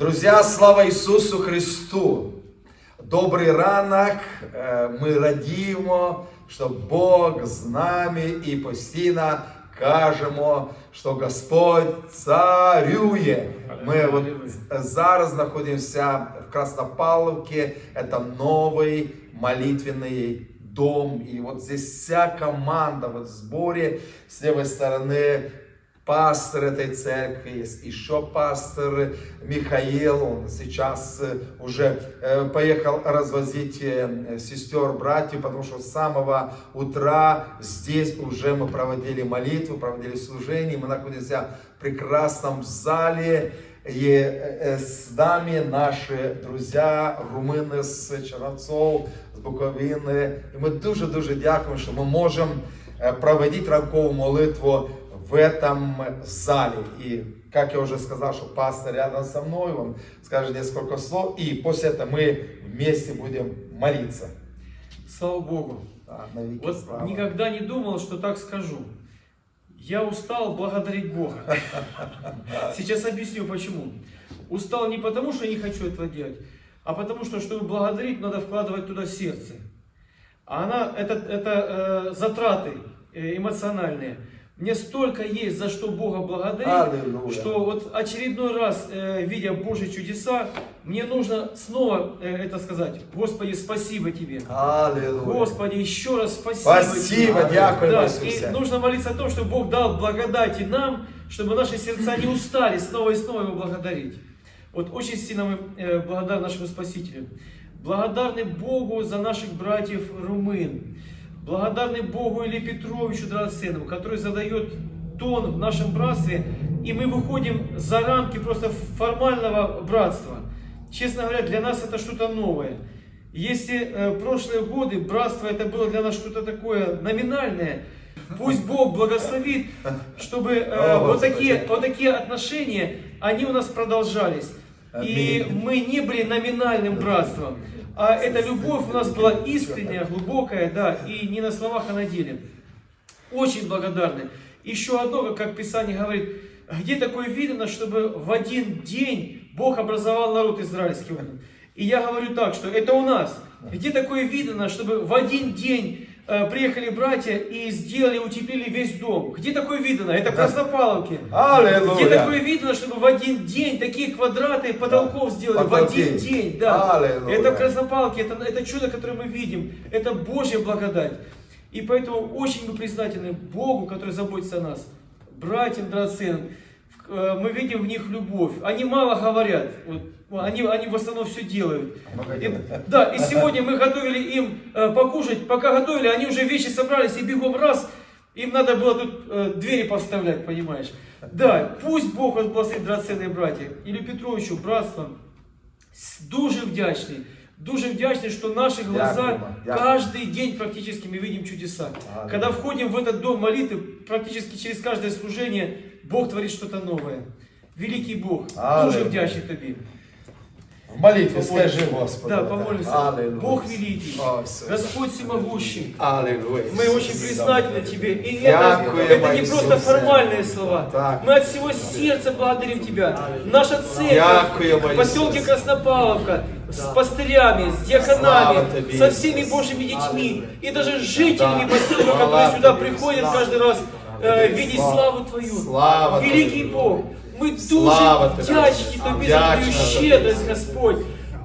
Друзья, слава Ісусу Христу! Добрий ранок! Е, Ми радіємо, що Бог з нами і постійно кажемо, що Господь царює. Ми от зараз знаходимося в Краснопавловке. Это новый молитвенный дом. И вот здесь вся команда вот в сборе с левой стороны пастор этой церкви, есть еще пастор Михаил, он сейчас э, уже э, поехал развозить э, сестер, братьев, потому что с самого утра здесь уже мы проводили молитву, проводили служение, мы находимся в прекрасном зале, и с нами наши друзья, румыны з Черновцов, з Буковини. І ми дуже-дуже дякуємо, що ми можемо е, проводити ранкову молитву в этом зале. И, как я уже сказал, что пастор рядом со мной, он скажет несколько слов, и после этого мы вместе будем молиться. Слава Богу. Да, Вот слава. никогда не думал, что так скажу. Я устал благодарить Бога. Сейчас объясню почему. Устал не потому, что не хочу этого делать, а потому что, чтобы благодарить, надо вкладывать туда сердце. А она, это, это э, затраты э, эмоциональные. Мне столько есть за что Бога благодарить, Аллилуйя. что вот очередной раз, э, видя Божьи чудеса, мне нужно снова э, это сказать. Господи, спасибо Тебе. Аллилуйя. Господи, еще раз спасибо. Спасибо, тебе. дякую, Да, Иисусе. и нужно молиться о том, чтобы Бог дал благодати нам, чтобы наши сердца не устали снова и снова Его благодарить. Вот очень сильно мы э, благодарны нашему Спасителю. Благодарны Богу за наших братьев румын. Благодарны Богу Или Петровичу драгоценному, который задает тон в нашем братстве, и мы выходим за рамки просто формального братства. Честно говоря, для нас это что-то новое. Если э, прошлые годы братство это было для нас что-то такое номинальное, пусть Бог благословит, чтобы э, вот, такие, вот такие отношения, они у нас продолжались. И мы не были номинальным братством, а эта любовь у нас была искренняя, глубокая, да, и не на словах, а на деле. Очень благодарны. Еще одно, как Писание говорит, где такое видно, чтобы в один день Бог образовал народ израильский. И я говорю так, что это у нас. Где такое видно, чтобы в один день приехали братья и сделали, утеплили весь дом? Где такое видно? Это в Краснопавловке. Аллилуйя. Где такое видно, чтобы в один день такие квадраты потолков сделали? В один Потолки. день, да. Аллилуйя. Это в Краснопалке, это, это чудо, которое мы видим. Это Божья благодать. И поэтому очень мы признательны Богу, который заботится о нас. Братьям драгоценным. Э, Мы видим в них любовь. Они мало говорят. Вот, они, они в основном все делают. И- да, и сегодня мы готовили им э, покушать. Пока готовили, они уже вещи собрались и бегом раз. Им надо было тут э, двери поставлять, понимаешь. Да, пусть Бог вас благословит, драгоценные братья. Или Петровичу, братство. С- Дуже вдячний. Дуже вдячний, что наши глаза Дякуємо, дякуємо. каждый день практически мы видим чудеса. Аллилуйя. Когда входим в этот дом молитвы, практически через каждое служение Бог творит что-то новое. Великий Бог, Аллилуйя. дуже вдячний Тобі. В молитве скажи, Господи. Да, помолимся. Аллилуйя. Бог великий, Иисус. Господь всемогущий. Аллилуйя. Мы очень признательны Тебе. И это, это не просто формальные слова. Мы от всего сердца благодарим Тебя. Наша церковь Дякуємо, в поселке. Краснопавловка с пастырями, с диаконами, со всеми. Божьими детьми и даже жителями поселка, которые сюда приходят каждый раз э, видеть славу Твою. Великий Тебе. Бог, мы Слава дуже Тебе. вдячні Тобі за Твою Вдячна Тобі. щедрость, Господь.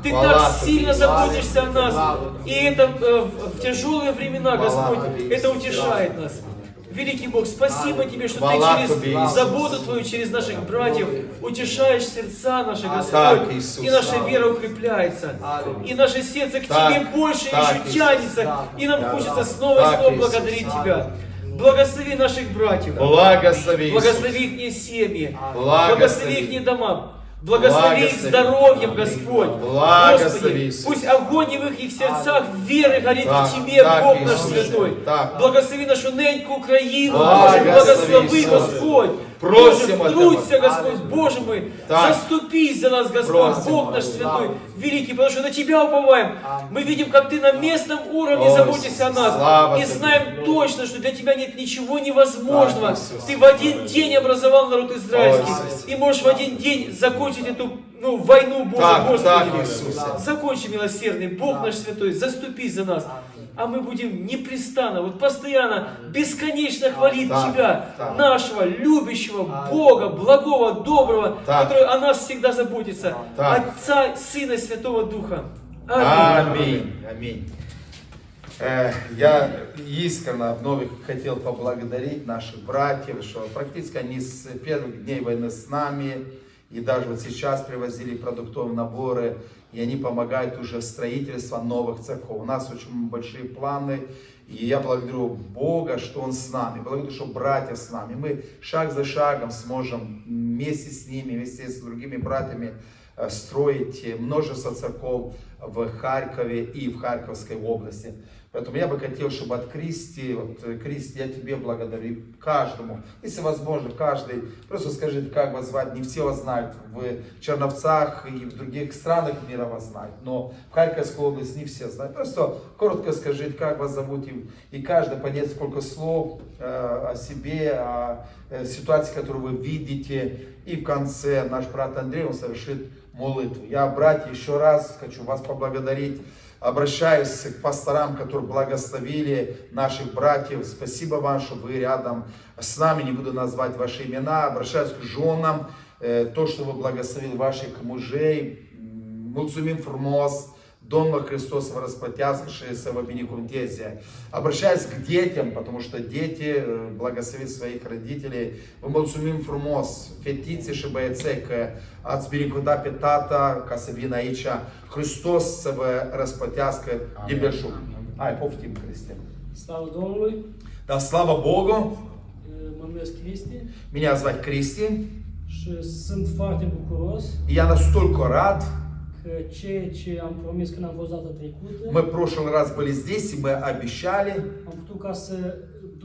Ты Хвала так Тебе. сильно заботишься о нас. Слава И это э, в в тяжелые времена, Хвала Господь, Тебе, это Иисус. утешает нас. Великий Бог, спасибо Тебе, что Хвала Ты через Тебе, Иисус. заботу Твою, через наших братьев утешаешь сердца наши, Так, Господь. Иисус. И наша вера укрепляется. И наше сердце к Так, Тебе больше так, еще Иисус. тянется. И нам хочется снова Так, и снова Иисус. благодарить Тебя. Благослови наших братьев. Благослови. Благослови их семьи. Благослови. Благослови их дома. Благослови их Благослови. здоровьем, Господь. Благослови, Господи, пусть огонь в их сердцах веры горит Так, в Тебе, так, Бог наш Иисус. святой. Так. Благослови нашу неньку Украину, Благослови, Боже, благослови, Иисус. Господь. Просим Боже, этого. втрудься, Господь. Боже мой, Так. заступись за нас, Господь, Просим, Бог наш святой, великий, потому что на Тебя уповаем. Мы видим, как Ты на местном уровне заботишься о нас. И знаем точно, что для Тебя нет ничего невозможного. Ты в один день образовал народ израильский. И можешь в один день закончить эту ну, войну Божию, Так, Господи. так, Иисусе. Закончи, милосердный, Бог наш святой, заступись за нас. А мы будем непрестанно, вот постоянно, бесконечно хвалить Так, Тебя, так. нашего любящего Бога, благого, доброго, Так. который о нас всегда заботится. Так. Отца, Сына, и Святого Духа. Аминь. Аминь. Аминь. Э, Я искренне вновь хотел поблагодарить наших братьев, что практически они с первых дней войны с нами, и даже вот сейчас привозили продуктовые наборы, и они помогают уже строительство новых церквей. У нас очень большие планы, и я благодарю Бога, что Он с нами. Благодарю, что братья с нами. Мы шаг за шагом сможем вместе с ними, вместе с другими братьями э, строить множество церков в Харькове и в Харьковской области. Поэтому я бы хотел, чтобы от Кристи, вот, э, Кристи, я тебе благодарю, каждому, если возможно, каждый, просто скажите, как вас звать, не все вас знают, в Черновцах и в других странах мира вас знают, но в Харьковской области не все знают. Просто коротко скажите, как вас зовут, и, и каждый понять, сколько слов э, о себе, о э, ситуации, которую вы видите, и в конце наш брат Андрей, он совершит молитву. Я, братья, еще раз хочу вас поблагодарить. Обращаюсь к пасторам, которые благословили наших братьев. Спасибо вам, что вы рядом с нами. Не буду назвать ваши имена. Обращаюсь к женам. Э, То, что вы благословили ваших мужей. М, Мулцумим Фурмос. Донма Христос распотяскшиеся в Абиникунтезе. Обращаюсь к детям, потому что дети э, благословят своих родителей. Вы Мулцумим Фурмос. Фетицы Шибаецек. От Збириквода Петата, Касабина Ича. Христос себе распотяска Дебешу. Ай, повтим Христе. Slava Domnului, Да, слава Богу. Cristi Меня зовут Кристи. И я настолько рад. Că ceea ce am promis când am fost data trecută, Мы в прошлый раз были здесь, и мы обещали, am putut ca să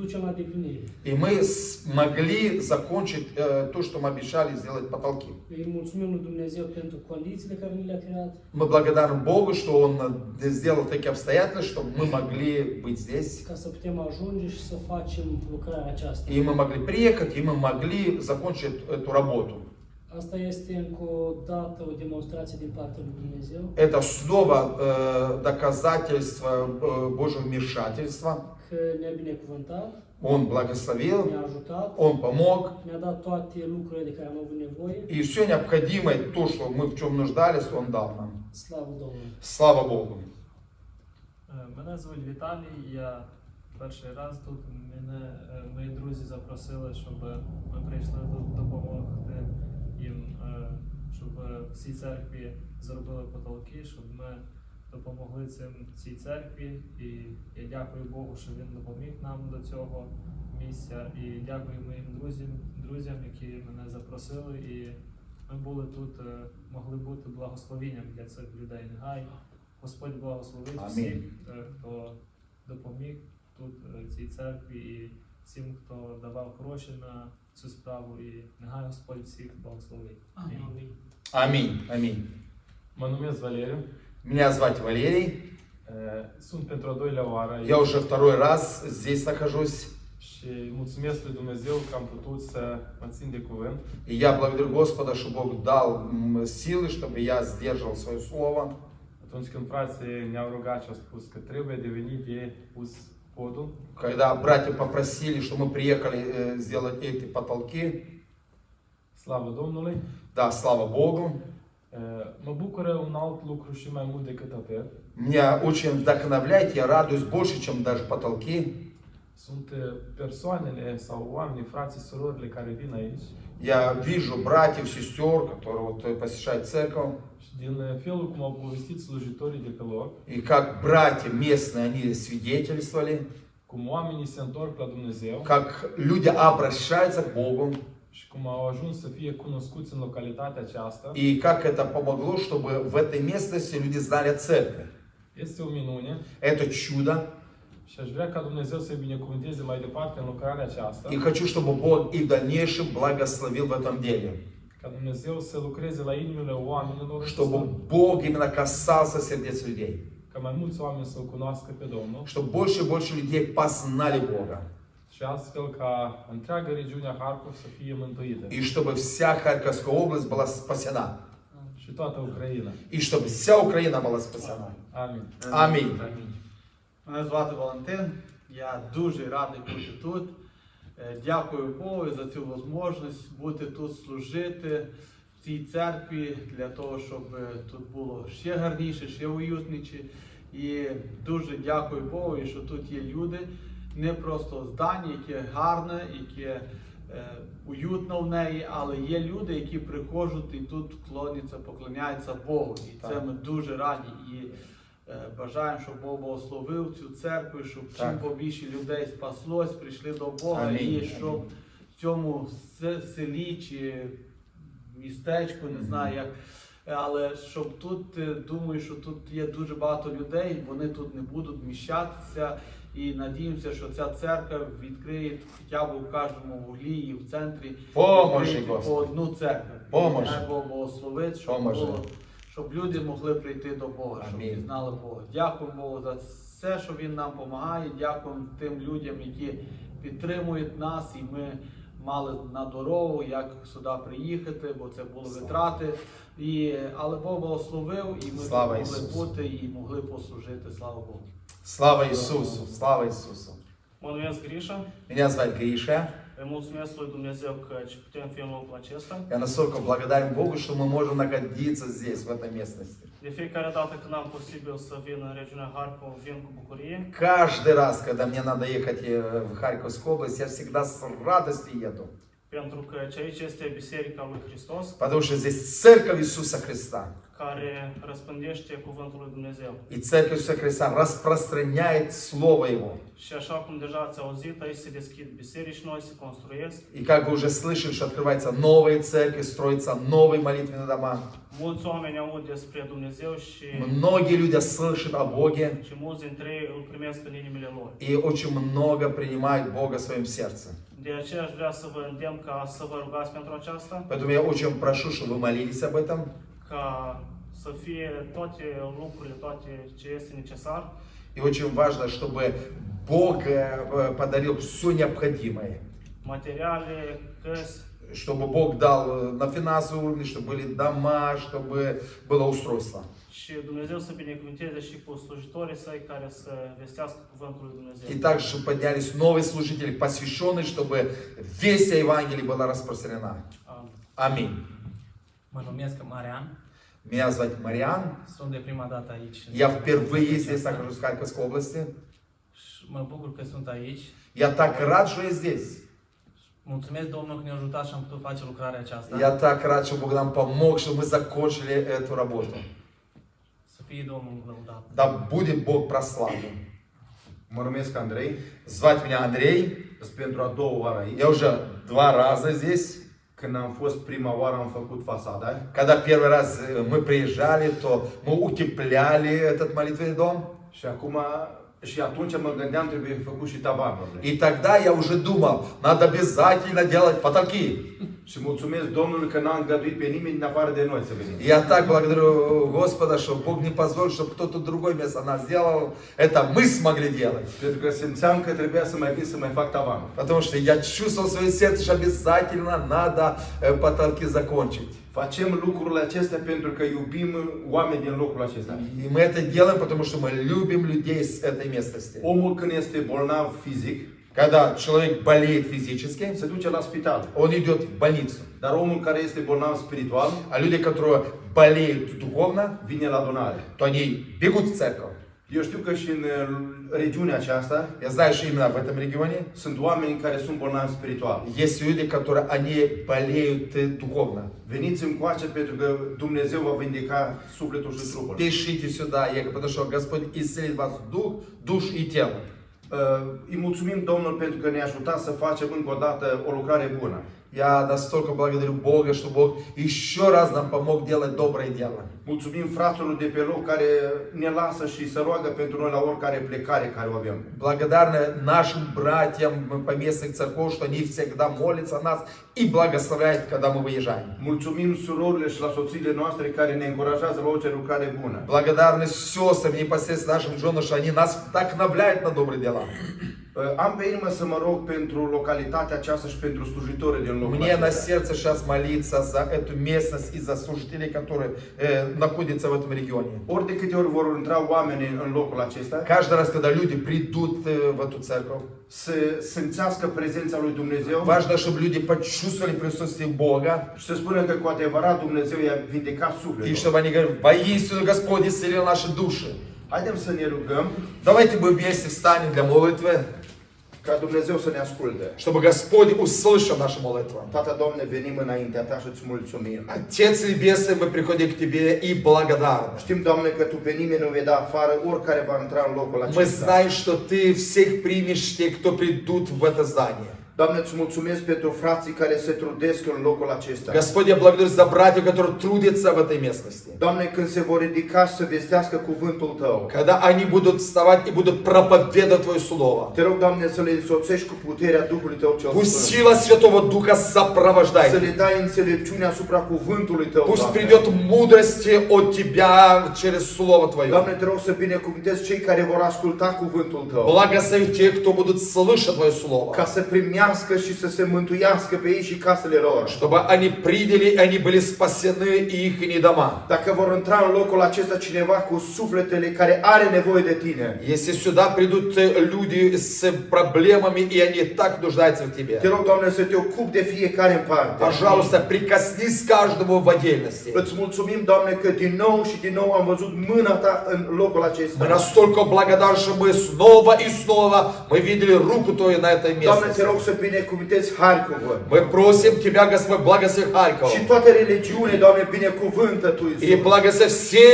ducem la deplinire. и мы смогли закончить э, то, что мы обещали сделать потолки. Îi mulțumim lui Dumnezeu pentru condițiile care ni le-a creat, Мы благодарны Богу, что Он э, сделал такие обстоятельства, чтобы мы могли быть здесь. ca să putem ajunge și să facem lucrarea aceasta. И мы могли приехать, и мы могли закончить эту работу. Asta este încă o dată o demonstrație din partea lui Dumnezeu Это снова э, доказательство э, Божьего вмешательства. că ne-a binecuvântat, Он благословил, ne-a ajutat, Он помог. ne-a dat toate lucrurile de care am avut nevoie. И все необходимое, то, что мы в чем нуждались, Он дал нам. Slavă Domnului! Слава Богу. Е, Мене звуть Віталій, я перший раз тут. Мене е, мої друзі запросили, щоб ми прийшли тут допомогти їм, е, щоб в цій церкві зробили потолки, щоб ми допомогли цим цій церкві. І я дякую Богу, що він допоміг нам до цього місця. І дякую моїм друзям, друзям, які мене запросили. І ми були тут, е, могли бути благословенням для цих людей. Нехай Господь благословить всіх, е, хто допоміг тут е, цій церкві, і всім, хто давав гроші на цю справу. І нехай Господь всіх благословить. Амінь. Amin. Аминь. Amинь. Mă numesc Valeriu, Меня зовут Валерий. e, sunt pentru a doilea oară aici Я уже второй раз здесь нахожусь. și mulțumesc lui Dumnezeu că am putut să mă țin de cuvânt. И я благодарю Господа, что Бог дал м, силы, чтобы я сдержал свое слово. Atunci când frații ne-au rugat și au spus că trebuie de venit de pus podul, Когда братья попросили, что мы приехали э, сделать эти потолки, slavă Domnului, да, слава Богу. mă bucură un alt lucru și mai mult decât atât. Меня очень вдохновляет, я радуюсь больше, чем даже потолки. Sunt e, persoanele sau oamenii, frații, surorile care vin aici Я вижу братьев, сестер, которые вот э, посещают церковь. E, И как bратья местные, они свидетельствовали, как люди обращаются к Богу, și cum au ajuns să fie cunoscuți în localitatea aceasta. и как это помогло, чтобы в этой местности люди знали о церкви. Este o minune Это чудо. Și aș vrea ca Dumnezeu să-i binecuvânteze mai departe în lucrarea aceasta, И хочу, чтобы Бог и в дальнейшем благословил в этом деле. Oamenilor, Чтобы Бог именно касался сердец людей. Domnul Чтобы больше и больше людей познали Бога. și astfel ca întreaga regiune a Harkov să fie mântuită И чтобы вся Харьковская область была спасена. și toată Ucraina. И чтобы вся Украина была спасена. Amin. Аминь. Мене звати Валентин. Я дуже радий бути тут. Е, Дякую Богу за цю можливість бути тут, служити в цій церкві для того, щоб е, тут було ще гарніше, ще уютніше. І дуже дякую Богу, що тут є люди, не просто здання, яке гарне, яке е, уютно в неї, але є люди, які приходять і тут клоняться, поклоняються Богу. І це ми дуже раді. І Бажаємо, щоб Бог благословив цю церкву, щоб чим Так. побільше людей спаслось, прийшли до Бога, Амінь. і щоб в цьому селі чи містечку, не знаю як. Але щоб тут, е, думаю, що тут є дуже багато людей, вони тут не будуть вміщатися. І надіємося, що ця церква відкриє хоча б у кожному вуглі і в центрі Поможи, по одну церкву. Поможи. Хай Бог благословить, щоб Поможи. було щоб люди могли прийти до Бога, щоб Амінь. пізнали Бога. Дякуємо Богу за все, що Він нам допомагає. Дякуємо тим людям, які підтримують нас, і ми мали на дорогу, як сюди приїхати, бо це були витрати. І, але Бог благословив, і ми Слава могли Ісусу. бути і могли послужити. Слава Богу. Слава Иисусу! Слава Иисусу! Mă numesc Grisha, Меня зовут Гриша. Îi mulțumesc lui Dumnezeu că putem fi în locul acesta. Я настолько благодарен Богу, что мы можем находиться здесь, в этой местности. De fiecare dată când am posibil să vin în regiunea Harkov, vin cu bucurie. Каждый раз, когда мне надо ехать э, в Харьковскую область, я всегда с радостью еду. Pentru că ce aici este Biserica lui Hristos, Потому что здесь церковь Иисуса Христа. care răspândește Cuvântul lui Dumnezeu. И церковь Иисуса Христа распространяет Слово Его. Și așa cum deja ați auzit, aici se deschid biserici noi, se construiesc. И как вы уже слышали, что открываются новые церкви, строятся новые молитвенные дома. Mulți oameni aud despre Dumnezeu și, Многие люди слышат о Боге, și mulți dintre ei îl primesc în inimile lor. и очень много принимают Бога в своем сердце. De aceea aș vrea să vă îndemn ca să vă rugați pentru aceasta, Поэтому я очень прошу, чтобы вы молились об этом, ca să fie toate lucrurile, toate ce este necesar, И очень важно, чтобы Бог э, подарил все необходимое. materiale, căsi, Чтобы Бог дал э, на финансовом уровне, чтобы были дома, чтобы было устройство. Și Dumnezeu să binecuvânteze și cu slujitorii săi care să vestească cuvântul lui Dumnezeu. И также чтобы поднялись новые служители, посвященные, чтобы весть о Евангелии была распространена. Amin. Аминь. Mă numesc Marian, Меня зовут Мариан. sunt de prima dată aici. Я впервые здесь нахожусь в Харьковской области. Și mă bucur că sunt aici. Я так рад, что я здесь. Mulțumesc Domnul că ne-a ajutat și am putut face lucrarea aceasta. Я так рад, что Бог нам помог, что мы закончили эту работу. Да будет Бог прославлен. Numesc Andrei, Звать меня Андрей. Я уже два раза здесь. Când am fost prima oară am făcut fasada Когда первый раз э, мы приезжали, то мы утепляли этот молитвенный дом. și acum și atunci mă gândeam trebuie făcut și tavanurile. И тогда я уже думал, надо обязательно делать потолки. Și mulțumesc Domnului că n-a îngăduit pe nimeni în afară de noi să venim. Я так благодарю Господа, что Бог не позволил, чтобы кто-то другой вместо нас сделал. Это мы смогли делать. Pentru că simțeam că trebuia să mai vin să mai fac tavanul. Потому что я чувствовал в своем сердце, что обязательно надо э, потолки закончить. Facem lucrurile acestea pentru că iubim oameni din locul acesta. И мы это делаем, потому что мы любим людей с этой местности. Omul când este bolnav fizic, Когда человек болеет физически, se duce la spital. он идет в больницу. Dar omul care este bolnav spiritual, А люди, которые болеют духовно, vine la adunare. то они бегут в церковь. Eu știu că și în uh, regiunea aceasta Я знаю, что именно в этом регионе sunt oameni care sunt bolnavi spiritual. есть люди, которые они болеют э, духовно. Veniți încoace pentru că Dumnezeu va vindeca sufletul și trupul. Спешите сюда, потому что Господь исцелит вас дух, душ и тело. Uh, Îi mulțumim Domnul pentru că ne-a ajutat să facem încă o dată o lucrare bună. Я настолько благодарю Бога, что Бог еще раз нам помог делать доброе дело. Mulțumim fraților de pe loc care ne lasă și se roagă pentru noi la oricare plecare care o avem. Благодарны нашим братьям поместных церков, что они всегда молятся о нас и благословляют, когда мы выезжаем. Mulțumim surorile și la soțiile noastre care ne încurajează la orice lucrare bună. Благодарны сестрам, непосредственно нашим женам, что они нас вдохновляют на добрые дела. Uh, Am pe inimă să mă rog pentru localitatea aceasta și pentru slujitorii din locul Мне на acesta. сердце сейчас молиться за эту местность и за служителей, которые э, находятся в этом регионе. Ori de câte ori vor intra oamenii în locul acesta, Каждый раз, когда люди придут э, в эту церковь, să simțească prezența lui Dumnezeu важно, чтобы люди почувствовали присутствие Бога, și să spună că cu adevărat Dumnezeu i-a vindecat и sufletul. чтобы они говорили, воистину Господь исцелил наши души. Haideți să ne rugăm Давайте мы вместе встанем для молитвы, ca Dumnezeu să ne asculte. чтобы Господь услышал нашу молитву. Tată, Doamne, venim înaintea Ta și îți mulțumim. Отец Небесный, мы приходим к Тебе и благодарны. Știm, Doamne, că Tu pe nimeni nu vei da afară, oricare va intra în locul Мы acesta. знаем, что Ты всех примешь, те, кто придут в это здание. Doamne, îți mulțumesc pentru frații care se trudesc în locul acesta. Господь, я благодарю за братьев, которые трудятся в этой местности. Doamne, când se vor ridica să vestească cuvântul Tău. Когда они будут вставать и будут проповедовать Твое Слово. Te rog, Doamne, să le însoțești cu puterea Duhului Tău cel Пусть сила Святого Духа Să сопровождает. le dai înțelepciune asupra cuvântului Tău, Пусть Doamne. придет мудрости от Тебя через Слово Твое. Doamne, te rog să binecuvântezi cei care vor asculta cuvântul Tău. Благослови тех, кто будут слышать Твое Слово. Ca să primească și să se mântuiască pe ei și casele lor. Чтобы они приняли, и они были спасены и их дома. Dacă vor intra în locul acesta cineva cu sufletele care are nevoie de Tine, Если сюда придут э, люди с проблемами, и они так нуждаются в te Тебе. rog, Doamne, să te ocupi de fiecare în parte. Пожалуйста, прикоснись к каждому в отдельности. Îți mulțumim, Doamne, că din nou și din nou am văzut mâna Ta în locul Мы acesta. настолько благодарны, что мы снова и снова мы видели руку Твою на этой Doamne, te местности. rog să binecuvântezi Harkovă. Мы просим Тебя, Господь, благослови Харьков. Și toate religiunile, Doamne, binecuvântă Tu, И Iisus. благослови все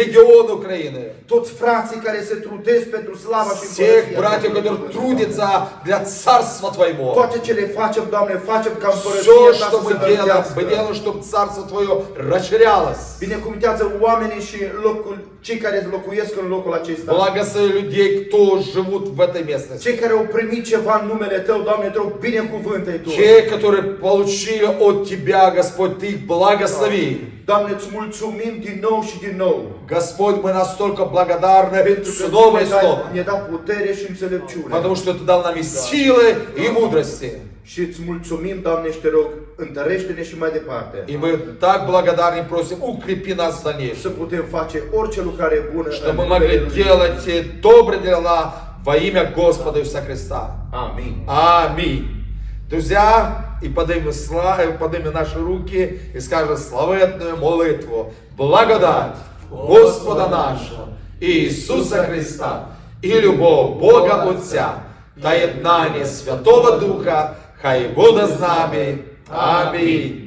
регионы Украины. Toți frații care se trudesc pentru slava și Всех împărăția братьев, Ta. которые трудятся для Царства Твоего. Toate ce le facem, Doamne, facem ca Все, împărăția Ta что să мы se делаем, мы делаем, чтобы Царство Твое расширялось. Binecuvintează oamenii și locul, cei care locuiesc în locul acesta. Благослови людей, кто живут в этой местности. Cei care au primit ceva în numele Tău, Doamne, te rog, binecuvântă-i Tu. Те, которые получили от Тебя, Господь, Ты их благослови. Doamne, îți mulțumim din nou și din nou. Господь, мы настолько благодарны Pentru că снова и Tu ne-ai- снова. ne-ai dat putere și înțelepciune. Потому что Ты dал нам и силы, и мудрости. Și îți mulțumim, Doamne, și te rog, întărește-ne și mai departe. И мы так благодарны и просим, укрепи нас в дальнейшем. Să putem face orice lucrare bună Чтобы мы могли делать те добрые дела во имя Господа Иисуса Христа. Amin. Аминь. Друзья, и поднимем, э, поднимем наши руки и скажем славетную молитву. Благодать Господа нашего Иисуса Христа и любовь Бога Отца, та єднання Святого Духа, хай буде з нами. Амінь.